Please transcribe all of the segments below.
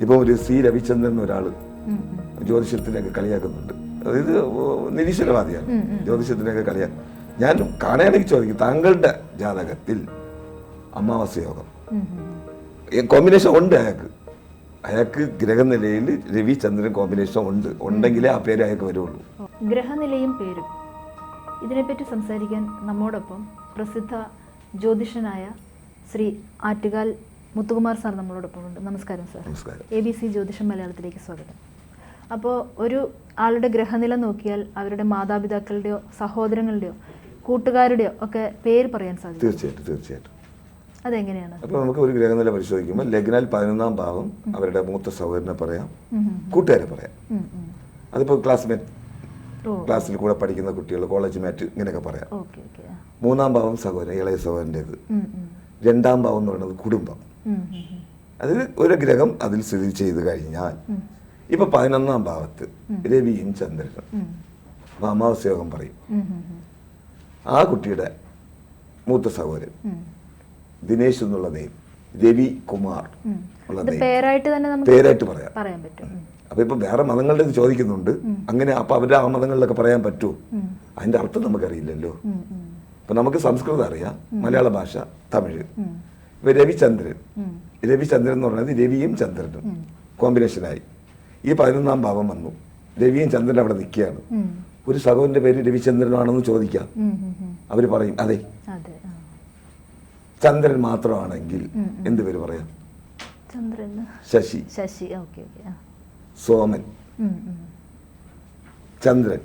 ഇപ്പൊ ഒരു സി രവിചന്ദ്രൻ ഒരാൾ. ജ്യോതിഷത്തിനൊക്കെ കളിയാക്കുന്നുണ്ട്. അതായത് നിരീശ്വരവാദിയാണ്. ജ്യോതിഷത്തിനൊക്കെ കളിയാക്കും. ഞാൻ കാണുകയാണെങ്കിൽ ചോദിക്കും താങ്കളുടെ ജാതകത്തിൽ അമാവാസ യോഗം. കോമ്പിനേഷൻ ഉണ്ട് അയാൾക്ക്. അയാൾക്ക് ഗ്രഹനിലയിൽ രവി ചന്ദ്രൻ കോമ്പിനേഷൻ ഉണ്ട്. ഉണ്ടെങ്കിലേ ആ പേര് അയാൾക്ക് വരുള്ളൂ. ഗ്രഹനിലയും പേരും. ഇതിനെപ്പറ്റി സംസാരിക്കാൻ നമ്മോടൊപ്പം പ്രസിദ്ധ ജ്യോതിഷനായ ശ്രീ ആറ്റുകാൽ മുത്തുകുമാർ സാർ നമ്മളോടൊപ്പം ഉണ്ട്. നമസ്കാരം സാർ. നമസ്കാരം. എ ബി സി ജ്യോതിഷം മലയാളത്തിലേക്ക് സ്വാഗതം. അപ്പോൾ ഒരു ആളുടെ ഗ്രഹനില നോക്കിയാൽ അവരുടെ മാതാപിതാക്കളുടെയോ സഹോദരങ്ങളുടെയോ കൂട്ടുകാരുടെയോ ഒക്കെ പേര് പറയാൻ സാധിക്കും. തീർച്ചയായിട്ടും തീർച്ചയായിട്ടും. അതെങ്ങനെയാണ്? അപ്പൊ നമുക്ക് ഒരു ഗ്രഹനില പരിശോധിക്കുമ്പോൾ ലഗ്നാൽ പതിനൊന്നാം ഭാവം അവരുടെ മൂത്ത സഹോദരനെ പറയാം കൂട്ടുകാരെ പറയാം. അതിപ്പോൾ ക്ലാസ്മേറ്റ് ക്ലാസ്സിൽ കൂടെ പഠിക്കുന്ന കുട്ടികൾ കോളേജ് മേറ്റ് ഇങ്ങനെയൊക്കെ പറയാം. മൂന്നാം ഭാവം സഹോദരൻ ഇളയ സഹോദരന്റെത്. ഉം. രണ്ടാം ഭാവം എന്ന് പറയുന്നത് കുടുംബം. ഉം, ഉം, ഉം. അത് ഒരു ഗ്രഹം അതിൽ സ്ഥിതി ചെയ്ത് കഴിഞ്ഞാൽ ഇപ്പൊ പതിനൊന്നാം ഭാവത്ത് രവിയും ചന്ദ്രനും. അപ്പൊ അമാവാസ്യോഗം പറയും. ആ കുട്ടിയുടെ മൂത്ത സഹോദരൻ ദിനേശ് എന്നുള്ള നെയ്മ് രവി കുമാർ. ഉള്ള നെയ്മ് പേരായിട്ട് പറയാം. പറയാൻ പറ്റും. ഉം. അപ്പൊ ഇപ്പൊ വേറെ മതങ്ങളുടെ ഇത് ചോദിക്കുന്നുണ്ട്. അങ്ങനെ അപ്പൊ അവരുടെ ആ മതങ്ങളിലൊക്കെ പറയാൻ പറ്റുമോ അതിന്റെ അർത്ഥം നമുക്കറിയില്ലല്ലോ. ഉം. നമുക്ക് സംസ്കൃതം അറിയാം മലയാള ഭാഷ തമിഴ്. രവിചന്ദ്രൻ. രവിചന്ദ്രൻ എന്ന് പറയുന്നത് രവിയും ചന്ദ്രനും കോമ്പിനേഷനായി. ഈ പതിനൊന്നാം ഭാവം വന്നു. രവിയും ചന്ദ്രൻ അവിടെ നിൽക്കുകയാണ്. ഒരു സഹോദരന്റെ പേര് രവിചന്ദ്രനാണെന്ന് ചോദിക്കാം. അവർ പറയും അതെ. ചന്ദ്രൻ മാത്രമാണെങ്കിൽ എന്ത് പേര് പറയാം? ശശി. ശശി സോമൻ. ചന്ദ്രൻ.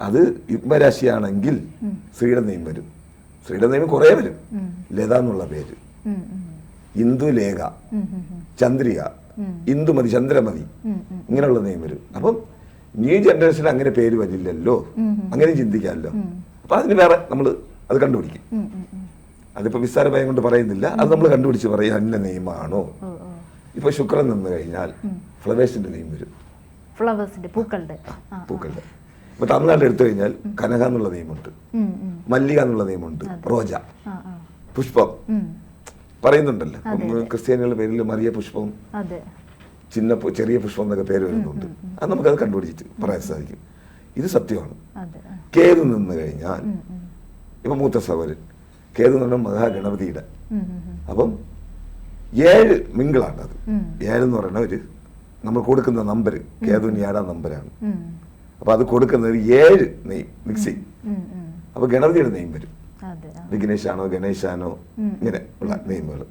അത് യുഗ്മരാശിയാണെങ്കിൽ ശ്രീയുടെ നെയ്മ് വരും ശ്രീയുടെ നെയ്മ് കുറേ വരും. ലത എന്നുള്ള പേര്. ഇന്ദുലേഖ. ചന്ദ്രിക ഇന്ദുമതി ചന്ദ്രമതി. ഇങ്ങനെയുള്ള നെയ്മ് വരും. അപ്പം ന്യൂ ജനറേഷൻ അങ്ങനെ പേര് വരില്ലല്ലോ. അങ്ങനെ ചിന്തിക്കാമല്ലോ. അപ്പൊ അതിന് വേറെ നമ്മൾ അത് കണ്ടുപിടിക്കും. അതിപ്പോൾ വിസ്താരഭയം കൊണ്ട് പറയുന്നില്ല. അത് നമ്മൾ കണ്ടുപിടിച്ച് പറയും അന്ന നെയ്മാണോ? ഇപ്പൊ ശുക്രൻ നിന്ന് കഴിഞ്ഞാൽ ഫ്ലവേഴ്സിന്റെ നെയ്മ് വരും. ഫ്ലവേഴ്സിന്റെ പൂക്കളുടെ. പൂക്കളുടെ. ഇപ്പൊ തമിഴ്നാട്ടിൽ എടുത്തു കഴിഞ്ഞാൽ കനക എന്നുള്ള നിയമമുണ്ട്. മല്ലിക എന്നുള്ള നിയമമുണ്ട് റോജ. പുഷ്പം. പറയുന്നുണ്ടല്ലോ. ക്രിസ്ത്യാനികളുടെ പേരിൽ മറിയ പുഷ്പം ചിന്ന ചെറിയ പുഷ്പം എന്നൊക്കെ പേര് വരുന്നുണ്ട്. അത് നമുക്കത് കണ്ടുപിടിച്ചിട്ട് പറയാൻ സാധിക്കും. ഇത് സത്യമാണ്. കേതു നിന്ന് കഴിഞ്ഞാൽ. ഇപ്പൊ മൂത്ത സഹോദരൻ. കേതു എന്ന് പറഞ്ഞാൽ മഹാഗണപതിയുടെ. അപ്പം ഏഴ് മിങ്കിളാണ് അത്. ഏഴ് ഏഴെന്ന് പറയുന്ന ഒരു നമ്മൾ കൊടുക്കുന്ന നമ്പർ കേതുവിന് ഏഴാം നമ്പരാണ്. ഉം. അപ്പൊ അത് കൊടുക്കുന്നത് ഏഴ് നെയ് മിക്സി. ഉം, ഉം. അപ്പൊ ഗണപതിയുടെ നെയ്യും വരും. ആ. ഗണേശാനോ ഇങ്ങനെ ഉള്ള നെയ്മുകൾ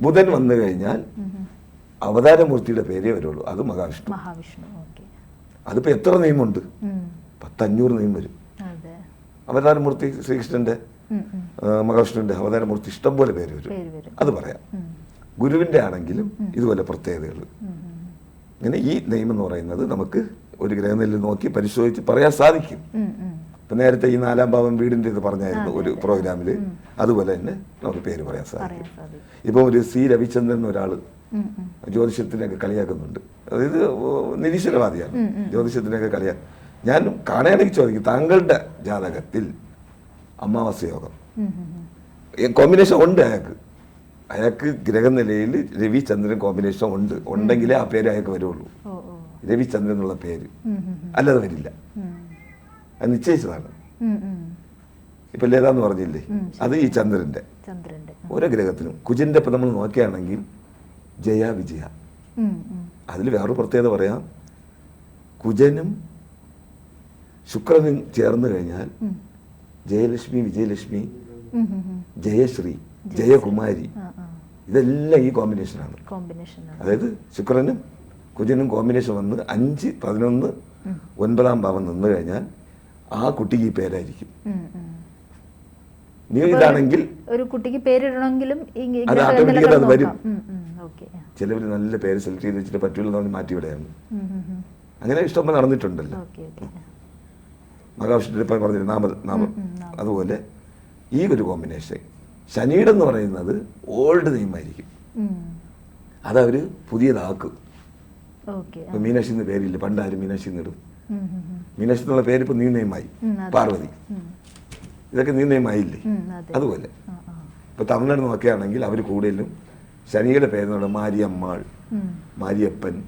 ബുധൻ വന്നു കഴിഞ്ഞാൽ. അവതാരമൂർത്തിയുടെ പേരേ വരുള്ളൂ. അത് മഹാവിഷ്ണു. മഹാവിഷ്ണു ഓക്കെ. അതിപ്പോ എത്ര നെയ്മുണ്ട്. പത്തഞ്ഞൂറ് നെയ്മ് വരും. അവതാരമൂർത്തി ശ്രീകൃഷ്ണന്റെ മഹാവിഷ്ണുവിന്റെ അവതാരമൂർത്തി ഇഷ്ടം പോലെ പേര് വരും. അത് പറയാം. ഗുരുവിന്റെ ആണെങ്കിലും ഇതുപോലെ പ്രത്യേകതകൾ. ഇങ്ങനെ ഈ നെയ്മെന്ന് പറയുന്നത് നമുക്ക് ഒരു ഗ്രഹനില നോക്കി പരിശോധിച്ച് പറയാൻ സാധിക്കും. ഇപ്പൊ നേരത്തെ ഈ നാലാം ഭാവം വീടിന്റെ ഇത് പറഞ്ഞായിരുന്നു ഒരു പ്രോഗ്രാമിൽ. അതുപോലെ തന്നെ നമുക്ക് പേര് പറയാൻ സാധിക്കും. ഇപ്പൊ ഒരു സി രവിചന്ദ്രൻ ഒരാൾ ഉം. ജ്യോതിഷത്തിനൊക്കെ കളിയാക്കുന്നുണ്ട്. അതായത് നിരീശ്വരവാദിയാണ്. ജ്യോതിഷത്തിനൊക്കെ കളിയാ. ഞാൻ കാണുകയാണെങ്കിൽ ചോദിക്കും താങ്കളുടെ ജാതകത്തിൽ അമാവാസ യോഗം. കോമ്പിനേഷൻ ഉണ്ട് അയാൾക്ക്. അയാൾക്ക് ഗ്രഹനിലയിൽ രവിചന്ദ്രൻ കോമ്പിനേഷൻ ഉണ്ട്. ഉണ്ടെങ്കിലേ ആ പേര് അയാൾക്ക് വരുള്ളൂ. രവിചന്ദ്രൻ എന്നുള്ള പേര്. അല്ലാതെ വരില്ല. അത് നിശ്ചയിച്ചതാണ്. ഇപ്പൊ ലേതാന്ന് പറഞ്ഞില്ലേ? അത് ഈ ചന്ദ്രന്റെ. ഓരോ ഗ്രഹത്തിനും കുജന്റെ ഇപ്പൊ നമ്മൾ നോക്കുകയാണെങ്കിൽ ജയ വിജയ. അതിൽ വേറൊരു പ്രത്യേകത പറയാം. കുജനും ശുക്രനും ചേർന്ന് കഴിഞ്ഞാൽ. ജയലക്ഷ്മി വിജയലക്ഷ്മി. ജയശ്രീ ജയകുമാരി. ഇതെല്ലാം ഈ കോമ്പിനേഷനാണ് അതായത് ശുക്രനും കുജനും കോമ്പിനേഷൻ വന്ന് അഞ്ച് പതിനൊന്ന് ഒൻപതാം ഭാവം നിന്ന് കഴിഞ്ഞാൽ ആ കുട്ടിക്ക് ഈ പേരായിരിക്കും. നീ ഇതാണെങ്കിൽ ഒരു കുട്ടിക്ക് പേരിടണമെങ്കിലും അത് വരും. ചിലവർ നല്ല പേര് സെലക്ട് ചെയ്ത് വെച്ചിട്ട് പറ്റൂല എന്ന് പറഞ്ഞ് മാറ്റി വിടയാണ്. അങ്ങനെ ഇഷ്ടംപോലെ നടന്നിട്ടുണ്ടല്ലോ. മഹാവിഷ്ണു ഇപ്പം പറഞ്ഞില്ല നാമ നാമം. അതുപോലെ ഈ ഒരു കോമ്പിനേഷൻ ശനിയുടെ എന്ന് പറയുന്നത് ഓൾഡ് നെയിമായിരിക്കും ആയിരിക്കും. അതവർ പുതിയതാക്കും. മീനാക്ഷി എന്ന് പേരില്ല പണ്ടാരും മീനാക്ഷി എന്നിടും. മീനാക്ഷി എന്നുള്ള പേര് ഇപ്പൊ നീ നെയ്മായി പാർവതി. ഇതൊക്കെ നീ നെയ്മായില്ലേ ഉം, അതെ. അതുപോലെ. ഇപ്പൊ തമിഴ്നാട് നോക്കുകയാണെങ്കിൽ അവർ കൂടുതലും ശനിയുടെ പേര് മാരിയമ്മാൾ മാരിയപ്പൻ.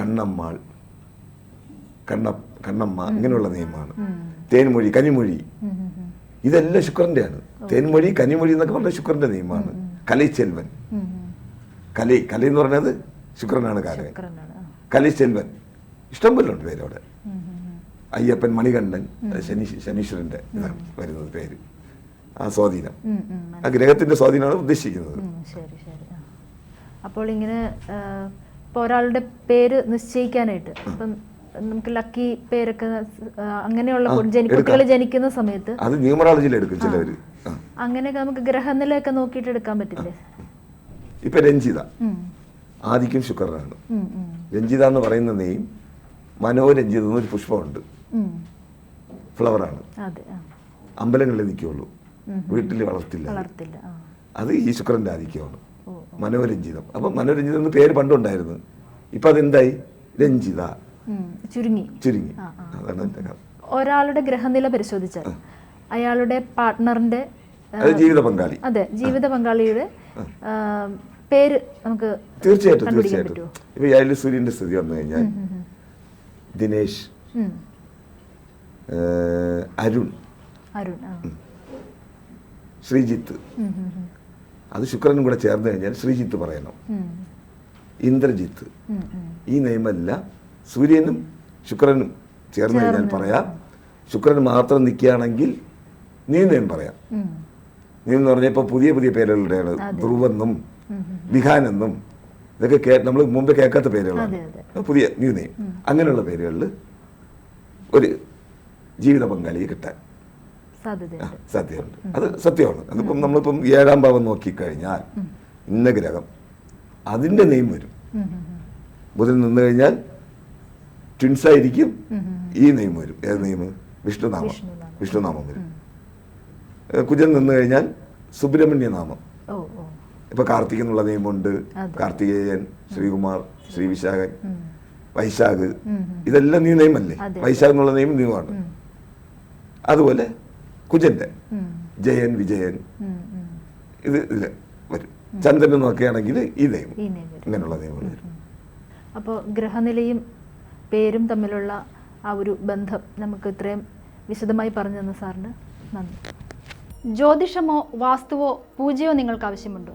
കണ്ണമ്മാൾ കണ്ണ കണ്ണമ്മ ഇങ്ങനെയുള്ള നിയമമാണ്. തേൻമൊഴി കനിമൊഴി. ഇതെല്ലാം ശുക്രന്റെയാണ് തേൻമൊഴി കനിമൊഴി എന്നൊക്കെ പറഞ്ഞ ശുക്രന്റെ നിയമമാണ്. കലൈച്ചെൽവൻ. കലൈ. കലൈ എന്ന് പറയുന്നത് ശുക്രനാണ് കാരകൻ ശുക്രനാണ് ആ. കലൈച്ചെൽവൻ ഇഷ്ടം പോലെ ഉണ്ട് പേര് അവിടെ. അയ്യപ്പൻ മണികണ്ഠൻ ശനി ശനീശ്വരന്റെ ഇതാണ് വരുന്നത് പേര്. ആ സ്വാധീനം. ആ ഗ്രഹത്തിന്റെ സ്വാധീനമാണ് ഉദ്ദേശിക്കുന്നത്. അപ്പോൾ ഇങ്ങനെ ഇപ്പോൾ ഒരാളുടെ പേര് നിശ്ചയിക്കാനായിട്ട് ഇപ്പം നമുക്ക് ലക്കി പേരൊക്കെ അങ്ങനെയുള്ള. കുട്ടികൾ ജനിക്കുന്ന സമയത്ത് അത് ന്യൂമറോളജിയിൽ എടുക്കും ചിലവര്. അങ്ങനെയൊക്കെ നമുക്ക് ഗ്രഹനിലയൊക്കെ നോക്കിയിട്ട് എടുക്കാൻ പറ്റില്ലേ? ഇപ്പൊ രഞ്ജിത. ആദിക്കും ശുക്രനാണ്. രഞ്ജിത എന്ന് പറയുന്ന നെയ്യും മനോരഞ്ജിത എന്നൊരു പുഷ്പമുണ്ട്. ഫ്ലവറാണ്. അമ്പലങ്ങളിൽ നിൽക്കുള്ളൂ വീട്ടിൽ വളർത്തില്ല. അത്. ഈ ശുക്രന്റെ ആധിക്യമാണ്. മനോരഞ്ജിതം. അപ്പം മനോരഞ്ജിതം എന്ന് പേര് പണ്ടുണ്ടായിരുന്നു. ഇപ്പൊ അതെന്തായി? രഞ്ജിത. ചുരുങ്ങി. ചുരുങ്ങി. അതാണ് എന്റെ ഒരാളുടെ ഗ്രഹനില പരിശോധിച്ചാൽ അയാളുടെ പാർട്ട്ണറിന്റെ ജീവിത പങ്കാളി. അതെ ജീവിത പങ്കാളിയുടെ പേര് നമുക്ക് തീർച്ചയായിട്ടും തീർച്ചയായിട്ടും? ഇപ്പൊ ഏഴിൽ സൂര്യന്റെ സ്ഥിതി വന്നു കഴിഞ്ഞാൽ ദിനേശ് അരുൺ അരുൺ ശ്രീജിത്ത്. അത് ശുക്രനും കൂടെ ചേർന്ന് കഴിഞ്ഞാൽ ശ്രീജിത്ത് പറയണം. ഇന്ദ്രജിത്ത്. ഈ നിയമമെല്ലാം സൂര്യനും ശുക്രനും ചേർന്ന് കഴിഞ്ഞാൽ. പറയാം. ശുക്രൻ മാത്രം നിൽക്കുകയാണെങ്കിൽ നീ നിയമം പറയാം. നീ എന്ന് പറഞ്ഞാൽ ഇപ്പോൾ പുതിയ പുതിയ പേരുകളുടെയാണ് ധ്രുവെന്നും. വിഹാൻ എന്നും ഇതൊക്കെ നമ്മൾ മുമ്പ് കേൾക്കാത്ത പേരുകളാണ്. പുതിയ ന്യൂ നെയിം. അങ്ങനെയുള്ള പേരുകളിൽ ഒരു ജീവിത പങ്കാളിയെ കിട്ടാൻ സാധ്യതയുണ്ട്. സത്യമുണ്ട് അത് സത്യമാണ്. അതിപ്പം നമ്മളിപ്പം ഏഴാം ഭാവം നോക്കിക്കഴിഞ്ഞാൽ ഇന്ന ഗ്രഹം അതിന്റെ നെയിം വരും. ബുധൻ നിന്ന് കഴിഞ്ഞാൽ ട്വിൻസ് ആയിരിക്കും ഉം, ഉം. ഈ നെയിം വരും. ഏത് നെയിം? വിഷ്ണുനാമം. വിഷ്ണുനാമം. വരും. കുജൻ നിന്ന് കഴിഞ്ഞാൽ സുബ്രഹ്മണ്യ നാമം ഓ ഓ ഇപ്പൊ കാർത്തിക് എന്നുള്ള നിയമമുണ്ട് കാർത്തികേയൻ ശ്രീകുമാർ ശ്രീവിശാഖൻ വൈശാഖ്. ഇതെല്ലാം നീ നിയമല്ലേ. വൈശാഖ് എന്നുള്ള നിയമം ഉം, അതുപോലെ കുജന്റെ. ജയൻ വിജയൻ. ഇത് ഇതിൽ വരും. ചന്ദ്രൻ നോക്കുകയാണെങ്കിൽ ഈ നിയമം ഇങ്ങനെയുള്ള നിയമങ്ങൾ വരും. അപ്പോൾ ഗ്രഹനിലയും പേരും തമ്മിലുള്ള ആ ഒരു ബന്ധം നമുക്ക് ഇത്രയും വിശദമായി പറഞ്ഞു തന്ന സാറിന് നന്ദി. ജ്യോതിഷമോ വാസ്തുവോ പൂജയോ നിങ്ങൾക്ക് ആവശ്യമുണ്ടോ?